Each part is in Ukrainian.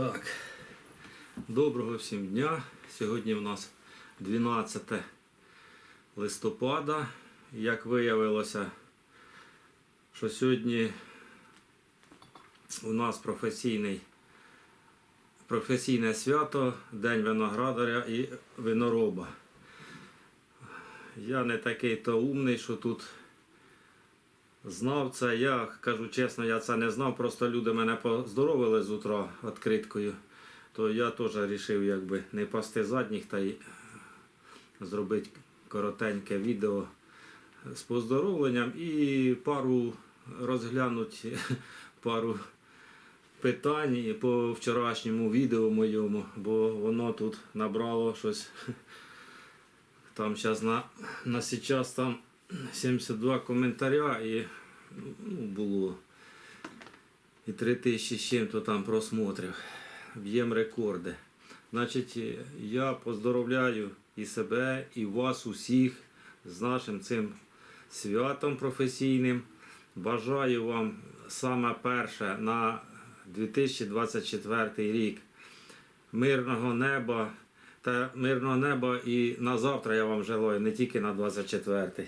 Так, доброго всім дня. Сьогодні у нас 12 листопада. Як виявилося, що сьогодні у нас професійний, професійне свято, День виноградаря і винороба. Я не такий то умний, що тут знав це. Я кажу чесно, я це не знав. Просто люди мене поздоровили з утра відкриткою. То я теж вирішив якби не пасти задніх та й зробити коротеньке відео з поздоровленням і пару розглянути пару питань по вчорашньому відео моєму, бо воно тут набрало щось. Там зараз на, на сейчас там 72 коментаря і ну, було і 3000 з чим-то там просмотрів. Б'єм рекорди. Значить, я поздоровляю і себе, і вас усіх з нашим цим святом професійним. Бажаю вам саме перше на 2024 рік мирного неба та мирного неба і на завтра я вам желаю, не тільки на 24-й.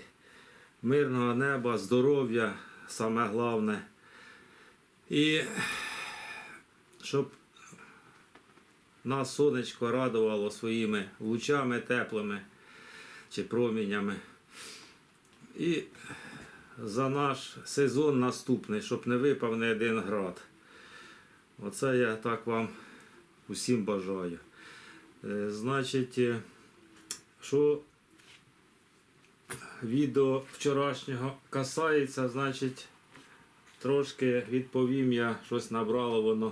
Мирного неба, здоров'я, саме головне. І щоб нас сонечко радувало своїми лучами теплими чи промінями. І за наш сезон наступний, щоб не випав не один град. Оце я так вам усім бажаю. Е, Значить, е, що відео вчорашнього касається, значить, трошки відповім я, щось набрало воно.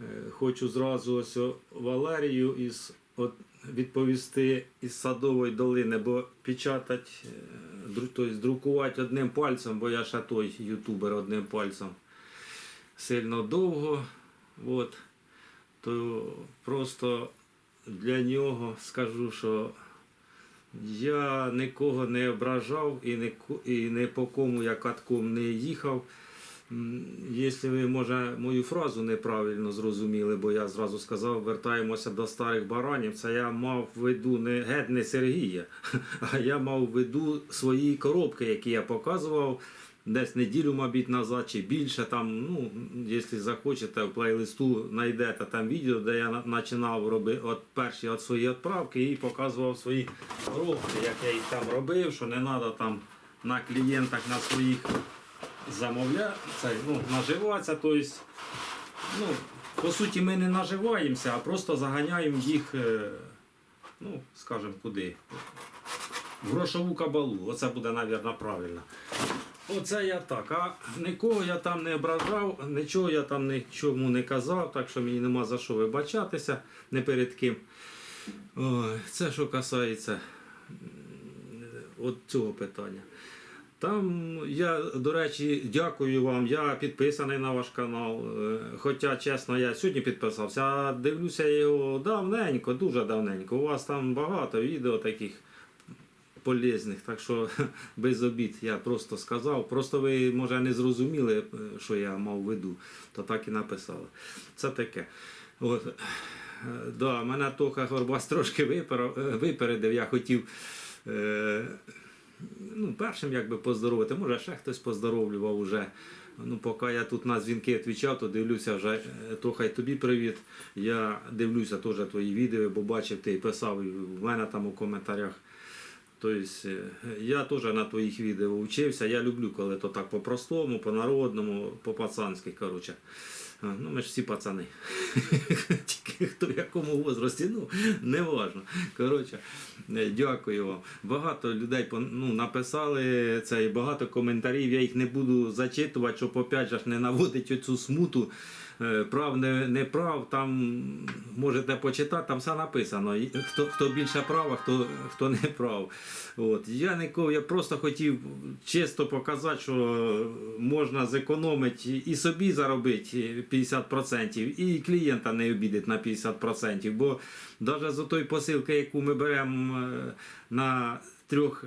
Е, Хочу зразу ось Валерію із, от, відповісти із Садової долини, бо печатати, е, тобто друкувати одним пальцем, бо я ще той ютубер одним пальцем сильно довго. От, то просто для нього скажу, що я нікого не ображав і, не і не по кому я катком не їхав. Якщо ви, може, мою фразу неправильно зрозуміли, бо я зразу сказав, вертаємося до старих баранів, це я мав в виду не геть не Сергія, а я мав в виду свої коробки, які я показував десь неділю, мабуть, назад чи більше. Там, ну, якщо захочете, в плейлисту знайдете там відео, де я починав робити от перші от свої відправки і показував свої коробки, як я їх там робив, що не треба там на клієнтах на своїх замовляти, ну, наживатися. Тобто, ну, по суті, ми не наживаємося, а просто заганяємо їх, е, ну, скажімо, куди. В грошову кабалу. Оце буде, мабуть, правильно. Оце я так. А нікого я там не ображав, нічого я там нічому не казав, так що мені нема за що вибачатися не перед ким. Ой, це що касається от цього питання. Там я, до речі, дякую вам. Я підписаний на ваш канал. Е, Хоча, чесно, я сьогодні підписався, а дивлюся його давненько, дуже давненько. У вас там багато відео таких полезних, так що без обід я просто сказав. Просто ви, може, не зрозуміли, е, що я мав в виду, то так і написали. Це таке. От. Е, Да, мене Тоха Горбас трошки е, випередив. Я хотів ну, першим якби поздоровити. Може, ще хтось поздоровлював уже. Ну, поки я тут на дзвінки відповідав, то дивлюся вже, Тоха, й тобі привіт. Я дивлюся теж твої відео, бо бачив, ти писав і в мене там у коментарях. Тобто я теж на твоїх відео вчився. Я люблю, коли то так по-простому, по-народному, по-пацанськи. коротше. Ну, ми ж всі пацани. Тільки хто в якому возрасті, ну, не важно. Коротше, е, дякую вам. Багато людей ну, написали це і багато коментарів. Я їх не буду зачитувати, щоб опять же не наводити оцю смуту. Е, Прав, не, не прав, там можете почитати, там все написано. Хто, хто більше прав, а хто, хто не прав. От. Я нікого, я просто хотів чисто показати, що можна зекономити і собі заробити 50%, і клієнта не обідати на 50%. Бо навіть з тої посилки, яку ми беремо е, на трьох,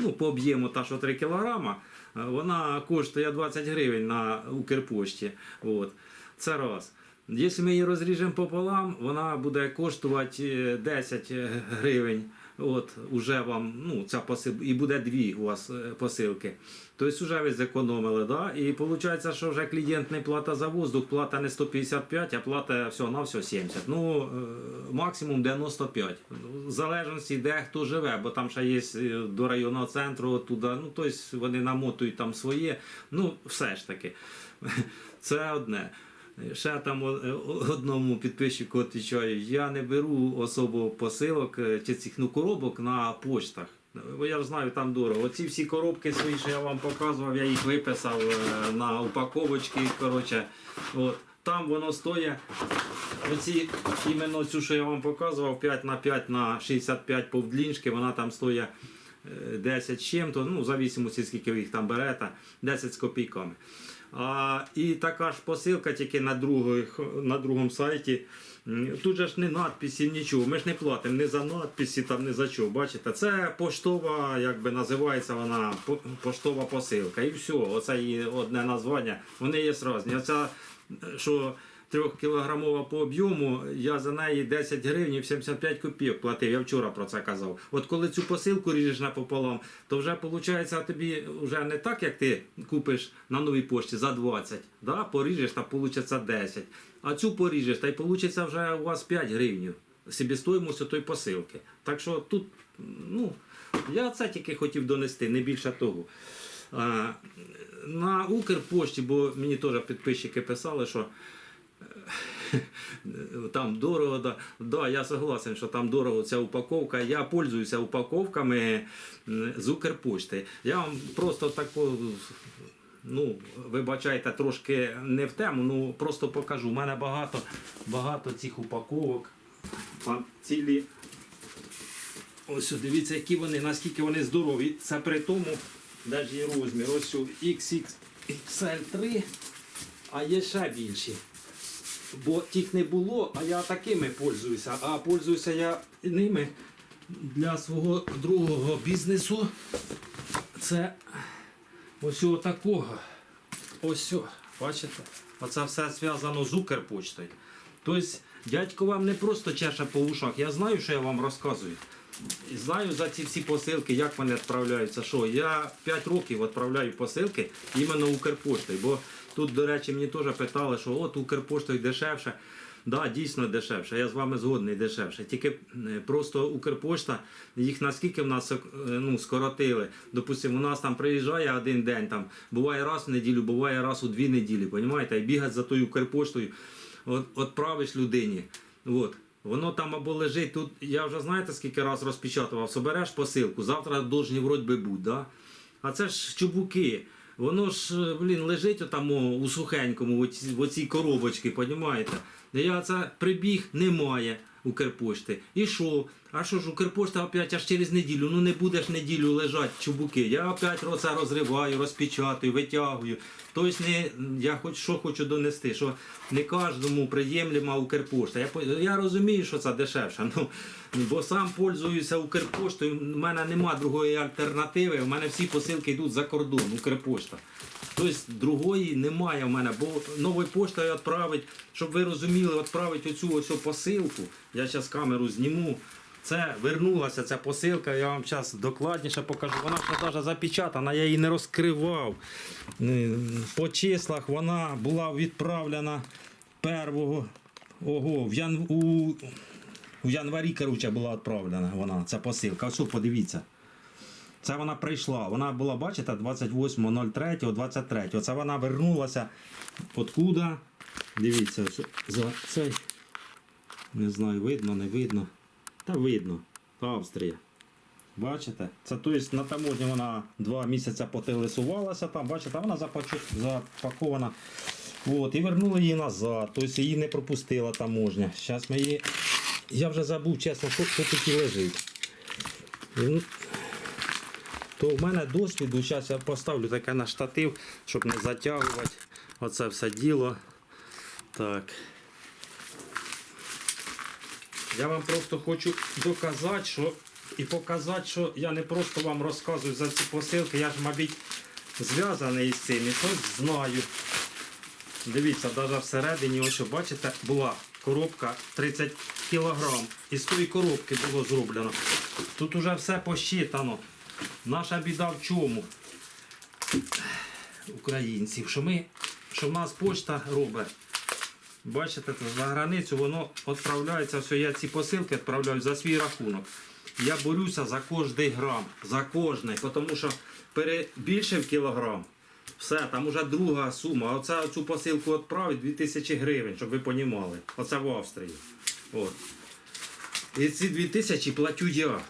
ну, по об'єму та що 3 кілограма, е, вона коштує 20 гривень на Укрпошті. От. Це раз. Якщо ми її розріжемо пополам, вона буде коштувати е, 10 гривень. От, уже вам, ну, ця посилка, і буде дві у вас е, посилки. Тобто вже ви зекономили, да? І виходить, що вже клієнт не плата за воздух, плата не 155, а плата все на все 70. Ну, е, максимум 95. В залежності, де хто живе, бо там ще є е, до районного центру, туди, ну, тобто вони намотують там своє. Ну, все ж таки. Це одне. Ще там е, одному підписчику відповідаю, я не беру особо посилок е, чи цих ну, коробок на почтах. Бо я ж знаю, там дорого. Оці всі коробки свої, що я вам показував, я їх виписав е, на упаковочки. Коротше, от. Там воно стоїть. Оці, іменно цю, що я вам показував, 5 на 5 на 65 повдліншки, вона там стоїть е, 10 з чим-то, ну, зависимості, скільки ви їх там берете, 10 з копійками. А, і така ж посилка тільки на, других, на другому сайті. Тут же ж не надписі, нічого. Ми ж не платимо ні за надписі, там, ні за що. Бачите, це поштова, як би називається вона, поштова посилка. І все, оце її одне названня. Вони є різні. Оця, що трьохкілограмова по об'єму, я за неї 10 гривень 75 копійок платив. Я вчора про це казав. От коли цю посилку ріжеш напополам, то вже виходить тобі вже не так, як ти купиш на новій пошті за 20, да? поріжеш та вийде 10. А цю поріжеш, та й вийде вже у вас 5 гривень собівартості тої посилки. Так що тут, ну, я це тільки хотів донести, не більше того. На Укрпошті, бо мені теж підписчики писали, що там дорого, да, да, я согласен, що там дорого ця упаковка. Я пользуюся упаковками з Укрпошти. Я вам просто таку, ну, вибачайте, трошки не в тему, ну просто покажу. У мене багато, багато цих упаковок. Там цілі. Ось дивіться, які вони, наскільки вони здорові. Це при тому, є розмір. Ось о, XXL3, а є ще більші. Бо тих не було, а я такими пользуюся. А пользуюся я ними для свого другого бізнесу. Це ось такого. Ось, бачите? Оце все зв'язано з Укрпочтою. Тобто, дядько вам не просто чеше по ушах. Я знаю, що я вам розказую. Знаю за ці всі посилки, як вони відправляються. Що я 5 років відправляю посилки іменно Укрпоштою. Тут, до речі, мені теж питали, що от Укрпоштою дешевше. Да, дійсно дешевше. Я з вами згодний дешевше. Тільки е, просто Укрпошта, їх наскільки в нас е, ну, скоротили. Допустимо, у нас там приїжджає один день, там буває раз в неділю, буває раз у дві неділі. Понімаєте? І бігати за тою Укрпоштою, от, відправиш людині. От. Воно там або лежить тут. Я вже знаєте, скільки раз розпечатував, собереш посилку, завтра должні вроді би бути, да? А це ж чубуки. Воно ж, е, блін, лежить отам у сухенькому, в оці- в оцій коробочці, понімаєте? Я це прибіг, немає Укрпошти. І що? А що ж Укрпошта опять аж через неділю? Ну не будеш неділю лежати чубуки. Я опять це розриваю, розпечатую, витягую. Тобто не, я хоч що хочу донести, що не кожному приємлема Укрпошта. Я, я розумію, що це дешевше. Ну, бо сам пользуюся Укрпоштою, у мене нема другої альтернативи. У мене всі посилки йдуть за кордон, Укрпошта. Тобто другої немає в мене, бо новою поштою відправить, щоб ви розуміли, відправить оцю ось посилку. Я зараз камеру зніму. Це вернулася ця посилка, я вам зараз докладніше покажу. Вона ще навіть запечатана, я її не розкривав. По числах вона була відправлена 1 ого, в, ян... у... у январі короче, була відправлена вона, ця посилка. Ось подивіться. Це вона прийшла. Вона була, бачите, 28.03.23. Оце вона вернулася. Откуда? Дивіться, за цей. Не знаю, видно, не видно. Та видно. Австрія. Бачите? Це тобто на таможні вона два місяці потилисувалася там, бачите, вона запакована. От, і вернули її назад. Тобто її не пропустила таможня. Зараз ми її. Я вже забув, чесно, що, що тут лежить. То в мене досвіду, зараз я поставлю таке на штатив, щоб не затягувати оце все діло. Так. Я вам просто хочу доказати, що і показати, що я не просто вам розказую за ці посилки, я ж, мабуть, зв'язаний із цим і щось знаю. Дивіться, навіть всередині, ось бачите, була коробка 30 кг. І з тої коробки було зроблено. Тут уже все посчитано. Наша біда в чому? Українців, що ми, що в нас почта робить. Бачите, за границю воно відправляється, все, я ці посилки відправляю за свій рахунок. Я борюся за кожний грам, за кожний, тому що перебільшив кілограм. Все, там уже друга сума. Оце цю посилку відправить 2000 гривень, щоб ви понімали. Оце в Австрії. От. І ці 2000 платю я.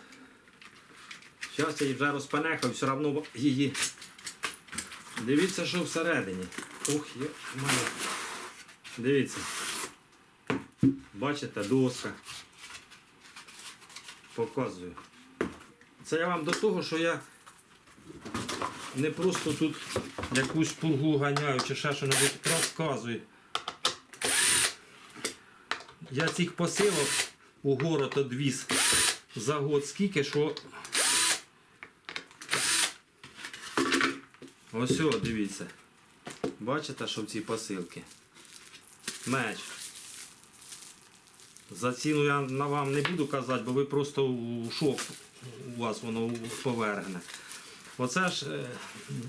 Зараз я її вже розпанехав, все одно її. Дивіться, що всередині. Ух, є. маю. Дивіться. Бачите, доска. Показую. Це я вам до того, що я не просто тут якусь пулгу ганяю чи ще що небудь розказую. Я цих посилок у город одвіз за год скільки, що. Ось дивіться. Бачите, що в ці посилки? Меч. За ціну я на вам не буду казати, бо ви просто у шок у вас воно повергне. Оце ж е,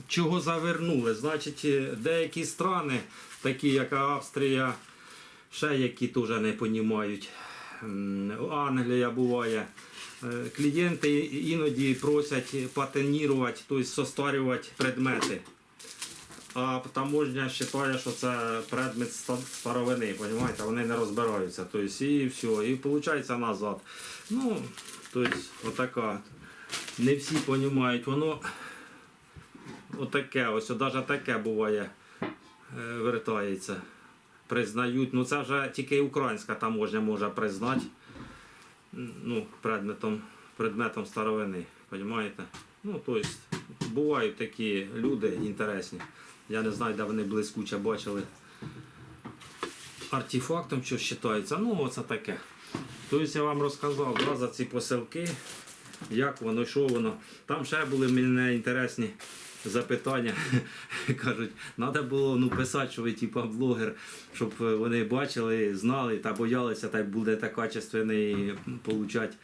чого завернули. Значить, е, деякі страни, такі як Австрія, ще які теж не розуміють. Англія буває. Е, Клієнти іноді просять патенірувати, тобто состарювати предмети. А таможня вважає, що це предмет старовини, розумієте? вони не розбираються. Тобто, і все, і виходить назад. Ну, тобто, отака. Не всі розуміють, воно отаке, ось навіть таке буває, е, вертається. Признають. Ну це вже тільки українська таможня може признати ну, предметом, предметом старовини. Розумієте? Ну, тобто, бувають такі люди інтересні. Я не знаю, де вони блискуче бачили артефактом, що вважається. Ну, оце таке. Тобто я вам розказав да, за ці посилки, як воно, що воно. Там ще були мене інтересні запитання. Кажуть, треба було ну, писати, що ви типа блогер, щоб е, вони бачили, знали та боялися, так буде так качественний получати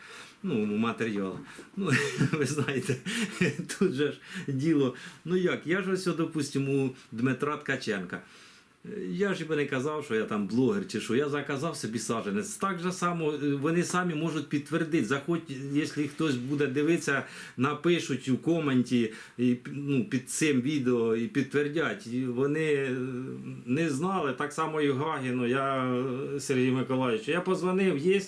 ну, матеріал. Ну, ви знаєте, тут же ж діло. Ну як, я ж ось, допустимо, у Дмитра Ткаченка. Я ж би не казав, що я там блогер чи що. Я заказав собі саджанець. Так же само е, вони самі можуть підтвердити. Заходь, якщо хтось буде дивитися, напишуть у коменті і, ну, під цим відео і підтвердять. І вони е, не знали, так само і Гагіну, я е, Сергій Миколаївич. Я позвонив, є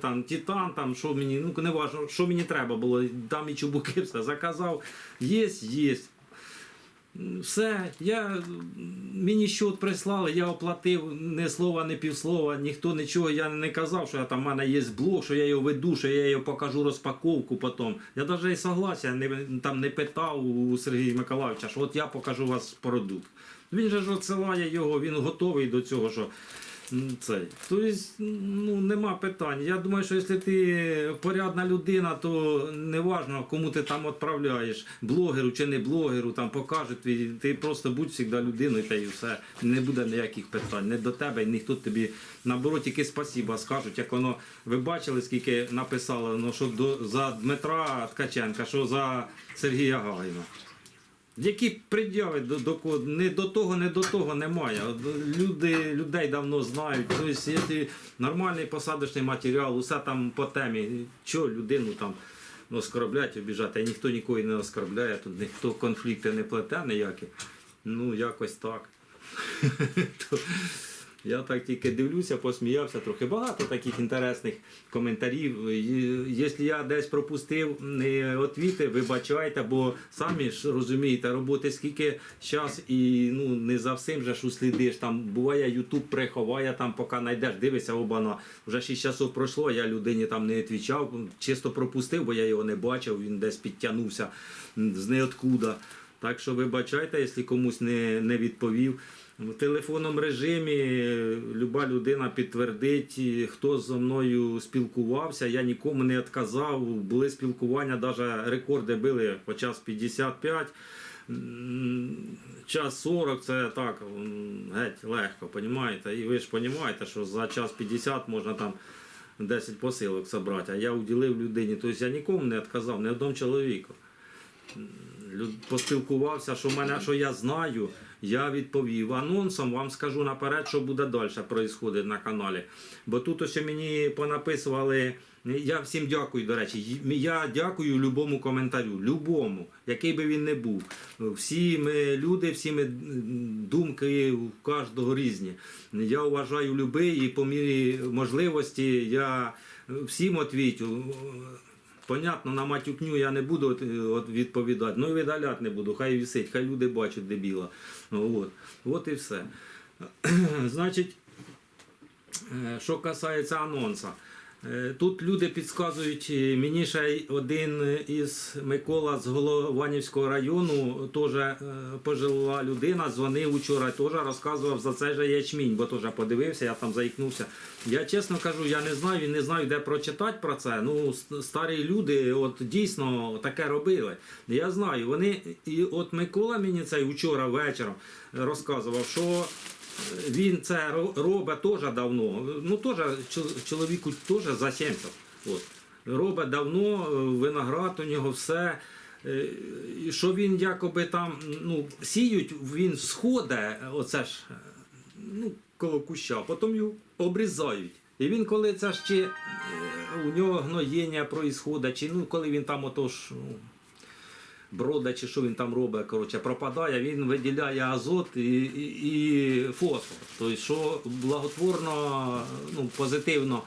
там Титан, там що мені, ну не важливо, що мені треба було, там і чубуки все заказав. Є, є. Все, я, мені щот прислали, я оплатив ні слова, ні півслова, ніхто нічого, я не казав, що я там в мене є блог, що я його веду, що я його покажу розпаковку потім. Я навіть і согласен, не, там не питав у Сергія Миколаївича, що от я покажу вас продукт. Він же ж відсилає його, він готовий до цього, що цей. Тобто, ну, нема питань. Я думаю, що якщо ти порядна людина, то не важно, кому ти там відправляєш, блогеру чи не блогеру, там покажуть, твій- ти просто будь завжди людиною та і все. Не буде ніяких питань. Не до тебе, ніхто тобі наоборот тільки спасіба скажуть, як воно ви бачили, скільки написало, ну, що до, за Дмитра Ткаченка, що за Сергія Гагіна. Які пред'яви до, до не до того, не до того немає. Люди людей давно знають. Тобто, якщо нормальний посадочний матеріал, усе там по темі. Що людину там ну, оскорблять, обіжати, а ніхто нікого не оскорбляє, тут ніхто конфлікти не плете ніякі. Ну, якось так. Я так тільки дивлюся, посміявся трохи. Багато таких інтересних коментарів. Якщо я десь пропустив не отвіти, вибачайте, бо самі ж розумієте, роботи скільки час і ну не за всім же ж услідиш. Там буває Ютуб приховає, там поки знайдеш, дивишся, обана. Вже 6 часов пройшло, я людині там не відповідав, чисто пропустив, бо я його не бачив, він десь підтягнувся з неоткуда. Так що вибачайте, якщо комусь не, не відповів. В телефонному режимі люба людина підтвердить, хто зі мною спілкувався. Я нікому не відказав. Були спілкування, навіть рекорди били по час 55. м, час 40 це так геть легко, понімаєте? І ви ж розумієте, що за час 50 можна там 10 посилок зібрати, а я уділив людині. Тобто я нікому не відказав, ні одному чоловіку. Поспілкувався, що, мене, що я знаю, я відповів. Анонсом вам скажу наперед, що буде далі відбуватися на каналі. Бо тут ось мені понаписували. Я всім дякую, до речі. Я дякую любому коментарю, любому, який би він не був. Всі ми люди, всі ми думки у кожного різні. Я вважаю любий і по мірі можливості я всім відвічу. Понятно, на матюкню я не буду відповідати, ну і видаляти не буду, хай висить, хай люди бачать дебіла. От, от і все. Значить, е, що касається анонса. Е, Тут люди підказують, е, мені ще один із Микола з Голованівського району, теж е, пожила людина, дзвонив учора, теж розказував за цей же ячмінь, бо теж подивився, я там заїкнувся. Я чесно кажу, я не знаю, не знаю, де прочитати про це. Ну, старі люди от дійсно таке робили. Я знаю, вони, і от Микола мені цей учора вечором розказував, що він це робить теж давно. Ну, теж чоловіку теж за 70. От. Робить давно, е, виноград у нього все. Е, що він якоби там ну, сіють, він сходить, оце ж е, ну, коло куща, потім його обрізають. І він, коли це ж чи е, у нього гноєння проїсходить, чи ну, коли він там отож. Ну, брода чи що він там робить, коротше, пропадає, він виділяє азот і, і, і фосфор. Тобто, що благотворно, ну, позитивно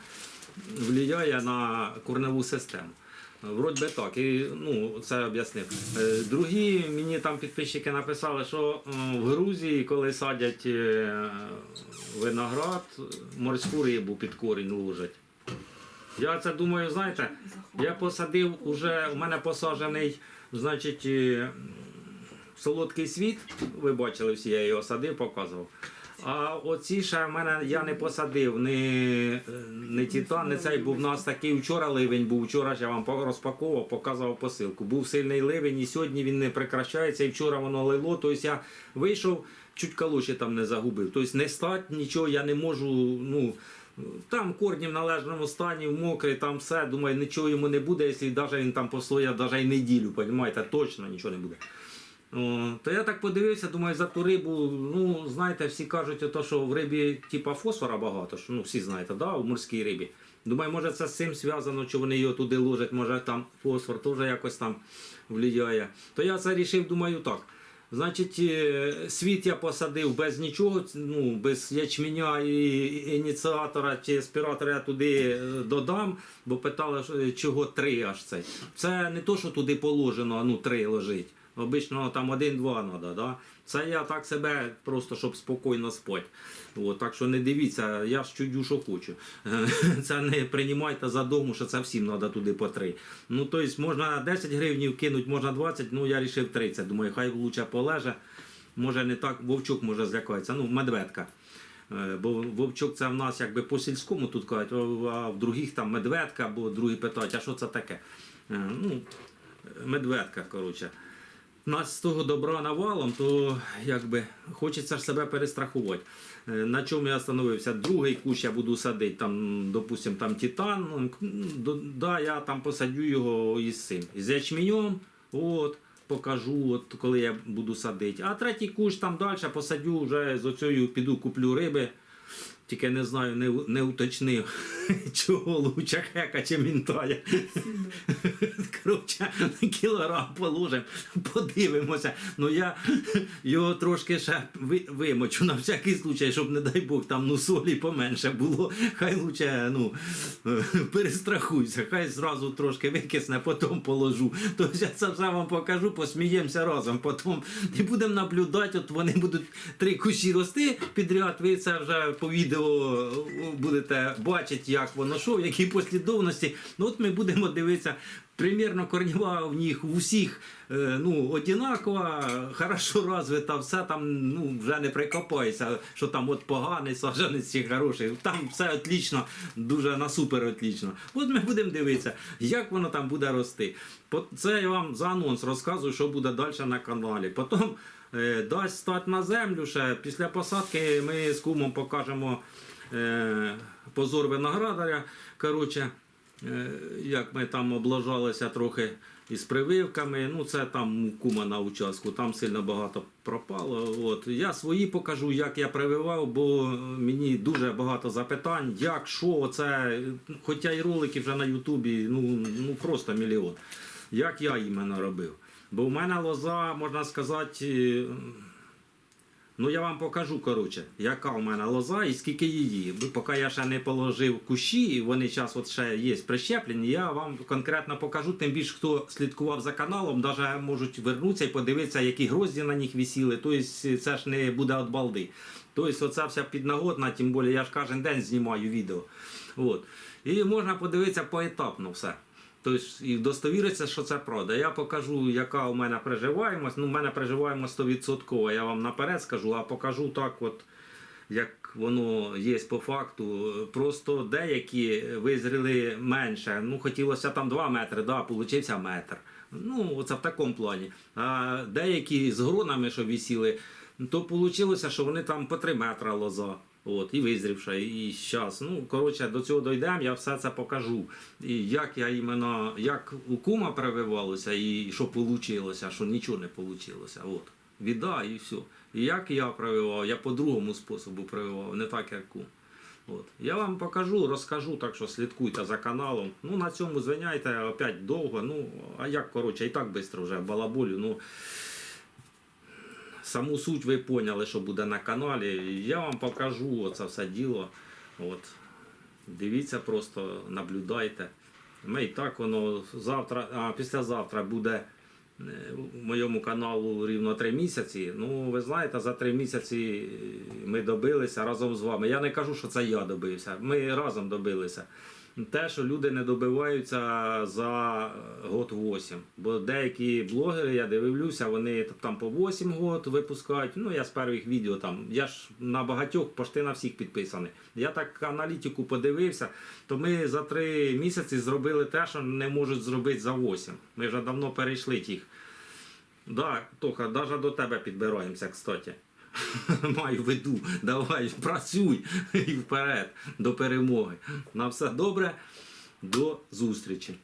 впливає на корневу систему. Вроді так, і ну, це об'яснив. Е, Другі мені там підписчики написали, що е, в Грузії, коли садять е, виноград, морську рибу під корінь ложать. Я це думаю, знаєте, я посадив уже, у мене посаджений, значить, е, солодкий світ. Ви бачили всі, я його садив, показував. А оці ще в мене я не посадив ні, ні титан, ні цей, бо в нас такий вчора ливень був. Вчора ж я вам розпаковував, показував посилку. Був сильний ливень, і сьогодні він не прекращається, і вчора воно лило. Тобто я вийшов, чуть калуші там не загубив. Тобто не стать нічого, я не можу. ну, там корні в належному стані, мокрий, там все. Думаю, нічого йому не буде, якщо навіть він там постояв навіть неділю, розумієте, точно нічого не буде. О, то я так подивився, думаю, за ту рибу, ну, знаєте, всі кажуть, ото, що в рибі типа фосфора багато, що, ну, всі знаєте, да, в морській рибі. Думаю, може це з цим зв'язано, що вони його туди ложать, може там фосфор теж якось там влияє. То я це рішив, думаю, так. Значить, е, світ я посадив без нічого, ну, без ячменя і ініціатора чи аспіратора я туди е, додам, бо питали, чого три аж цей. Це не то, що туди положено, а ну три лежить. Обично там один-два треба, да? Це я так себе просто, щоб спокійно спати. От, так що не дивіться, я ж чудю, що хочу. Це не приймайте за дому, що це всім треба туди по три. Ну, тобто можна 10 гривень кинути, можна 20, ну я вирішив 30. Думаю, хай лучше полеже. Може не так, вовчук може злякається, ну, медведка. Е, Бо вовчок це в нас якби по сільському тут кажуть, а в других там медведка, або другі питають, а що це таке? Е, Ну, медведка, коротше. Нас з того добра навалом, то якби хочеться ж себе перестрахувати. Е, На чому я остановився? Другий кущ я буду садити, там, допустим, там титан. ну, Да, я там посадю його із цим. З ячменем, от, покажу, от, коли я буду садити. А третій кущ там далі посадю вже з оцею піду куплю риби. Тільки не знаю, не, не уточнив, чого лучше хека чи мінтая. Коротше, кілограм положимо, подивимося. Ну я його трошки ще вимочу на всякий случай, щоб, не дай Бог, там ну солі поменше було. Хай лучше ну, перестрахуйся, хай зразу трошки викисне, потім положу. Тобто я це все вам покажу, посміємося разом. Потім і будемо наблюдати, от вони будуть три кущі рости підряд. Ви це вже по відео відео будете бачити, як воно що, в якій послідовності. Ну от ми будемо дивитися. Примірно корнева в них у всіх е, ну, одинакова, хорошо розвита, все там ну, вже не прикопається, що там от поганий саджанець чи хороший. Там все отлично, дуже на супер отлично. От ми будемо дивитися, як воно там буде рости. Це я вам за анонс розказую, що буде далі на каналі. Потім дасть стати на землю ще. Після посадки ми з кумом покажемо е, позор виноградаря. Коротше, е, як ми там облажалися трохи із прививками. Ну, це там кума на участку, там сильно багато пропало. От. Я свої покажу, як я прививав, бо мені дуже багато запитань, як, що, це. Хоча і ролики вже на Ютубі, ну, ну просто мільйон. Як я іменно робив. Бо в мене лоза, можна сказати, е, Ну я вам покажу, коротше, яка у мене лоза і скільки її. Поки я ще не положив кущі, вони зараз от ще є прищеплені, я вам конкретно покажу. Тим більше, хто слідкував за каналом, навіть можуть вернутися і подивитися, які грозді на них висіли. Тобто це ж не буде від балди. Тобто оця вся піднагодна, тим більше я ж кожен день знімаю відео. От. І можна подивитися поетапно все. Тобто і достовіриться, що це правда. Я покажу, яка у мене приживаємость. Ну, у мене приживаємость 100%, я вам наперед скажу, а покажу так, от, як воно є по факту. Просто деякі визріли менше. Ну, хотілося там 2 метри, да, получився метр. Ну, оце в такому плані. А деякі з гронами, що висіли, то вийшло, що вони там по 3 метри лоза. От, і визрівша, і зараз. Ну, коротше, до цього дійдемо, я все це покажу. І як я іменно, як у кума прививалося, і що вийшло, що нічого не вийшло. От. Відда і все. І як я прививав, я по другому способу прививав, не так, як кум. От. Я вам покажу, розкажу, так що слідкуйте за каналом. Ну, на цьому звиняйте, опять довго. Ну, а як коротше, і так швидко вже балаболю. Ну, саму суть ви поняли, що буде на каналі. Я вам покажу оце все діло. От. Дивіться, просто наблюдайте. Ми і так воно завтра, а післязавтра буде е, моєму каналу рівно три місяці. Ну, ви знаєте, за три місяці ми добилися разом з вами. Я не кажу, що це я добився. Ми разом добилися. Те, що люди не добиваються за год 8. Бо деякі блогери, я дивлюся, вони там по 8 год випускають. Ну, я з перших відео там. Я ж на багатьох, почти на всіх підписаний. Я так аналітику подивився, то ми за 3 місяці зробили те, що не можуть зробити за 8. Ми вже давно перейшли тих. Да, Тоха, навіть до тебе підбираємося, кстати. Маю виду, давай, працюй і вперед до перемоги. На все добре, до зустрічі.